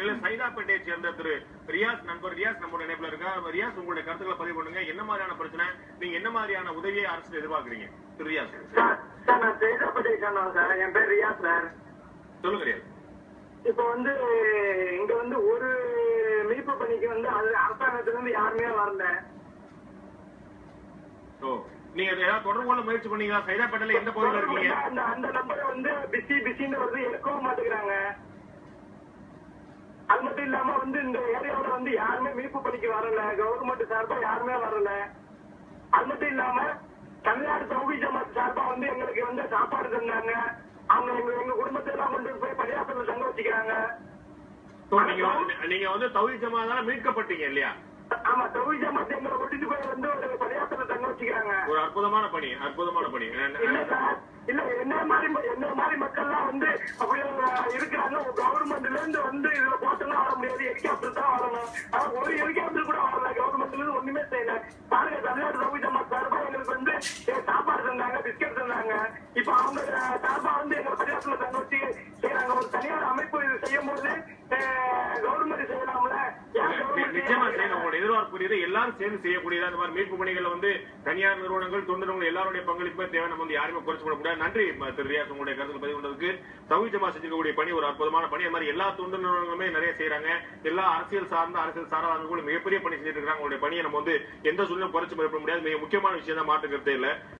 நில சைதாப்பேட்டையை சேர்ந்த திரு ரியாஸ் நண்பர் ரியாஸ் நம்மளோட இணைப்புல இருக்கா? ரியாஸ் உங்களுடைய கருத்துக்களை பதிவு பண்ணுங்க. என்ன மாதிரியான பிரச்சனை? நீங்க என்ன மாதிரியான உதவியை அரசு எதிர்பார்க்கறீங்க? திரு ரியாஸ். சார் நான் சேதாப்பட்டி சொன்னோம் சார். என் பேர் ரியாஸ் சார். சொல்லுங்க ரியாஸ். இப்போ வந்து இங்க வந்து ஒரு மீட்பு பணிக்கு வந்து அது அரசாங்கத்துல இருந்து யாருமே வரல. நீங்க ஏதாவது தொடர்பு கொள்ள முயற்சி பண்ணீங்களா? சைதாப்பேட்டையில எந்த பகுதியில் இருக்கீங்க? அந்த அந்த நம்பரை வந்து பிஸி பிஸின்னு வருது எடுக்கவும் மாட்டேங்கிறாங்க அது மட்டும் இல்லாம வந்து இந்த ஏரியாவுல வந்து யாருமே மீட்பு பணிக்கு வரல கவர்மெண்ட் சார்பா யாருமே வரல. அது மட்டும் இல்லாம தமிழ்நாடு சௌகி ஜமாத் சார்பா வந்து எங்களுக்கு வந்து சாப்பாடு தந்தாங்க. அவங்க எங்க எங்க குடும்பத்தை எல்லாம் கொண்டு போய் பரியாசத்துல தங்க வச்சுக்கிறாங்க. நீங்க வந்து தகுதி ஜமாதால மீட்கப்பட்டீங்க இல்லையா? ஆமா சௌகி ஜமாத் எங்களை கொண்டுட்டு போய் வந்து ஒரு பரியாசத்துல தங்க வச்சுக்கிறாங்க. ஒரு அற்புதமான பணி அற்புதமான பணி. இல்ல சார் இல்ல என்ன மாதிரி என்ன மாதிரி மக்கள்லாம் வந்து அப்படி இருக்கிறாங்க கவர்மெண்ட்ல இருந்து வந்து ஹெலிகாப்டர் தான் வரணும் ஆனா ஒரு ஹெலிகாப்டர் கூட வரல கவர்மெண்ட்ல இருந்து ஒண்ணுமே செய்யல பாருங்க தமிழ்நாடு சௌகி சார்பா எங்களுக்கு வந்து eh, சாப்பாடு தந்தாங்க பிஸ்கட் தந்தாங்க இப்ப அவங்க eh, சார்பா வந்து எங்க பரியாசத்துல தங்க வச்சு செய்யறாங்க ஒரு தனியார் அமைப்பு இது செய்யும் போது கவர்மெண்ட் செய்யலாம்ல நிச்சயமா செய்ய செய்யணும். உங்களோட எதிர்பார்ப்பு எல்லாரும் சேர்ந்து செய்யக்கூடியதா இந்த மாதிரி மீட்பு பணிகள் வந்து தனியார் நிறுவனங்கள் தொண்டு நிறுவனங்கள் எல்லாருடைய பங்களிப்புமே தேவை. நம்ம வந்து யாருமே குறைச்சு கொள்ள முடியாது. நன்றி திரு ரியாஸ் உங்களுடைய கருத்து பதிவு கொண்டதுக்கு தகுதி ஜமா செஞ்சிருக்கக்கூடிய பணி ஒரு அற்புதமான பணி. அது மாதிரி எல்லா தொண்டு நிறுவனங்களுமே நிறைய செய்யறாங்க எல்லா அரசியல் சார்ந்த அரசியல் சாராத கூட மிகப்பெரிய பணி செஞ்சுட்டு இருக்காங்க. உங்களுடைய பணியை நம்ம வந்து எந்த சூழ்நிலையும் குறைச்சு மதிப்பிட முடியாது. மிக முக்கியமான விஷயம் தான் மாற்றுக்கிறதே இல்லை இல்ல.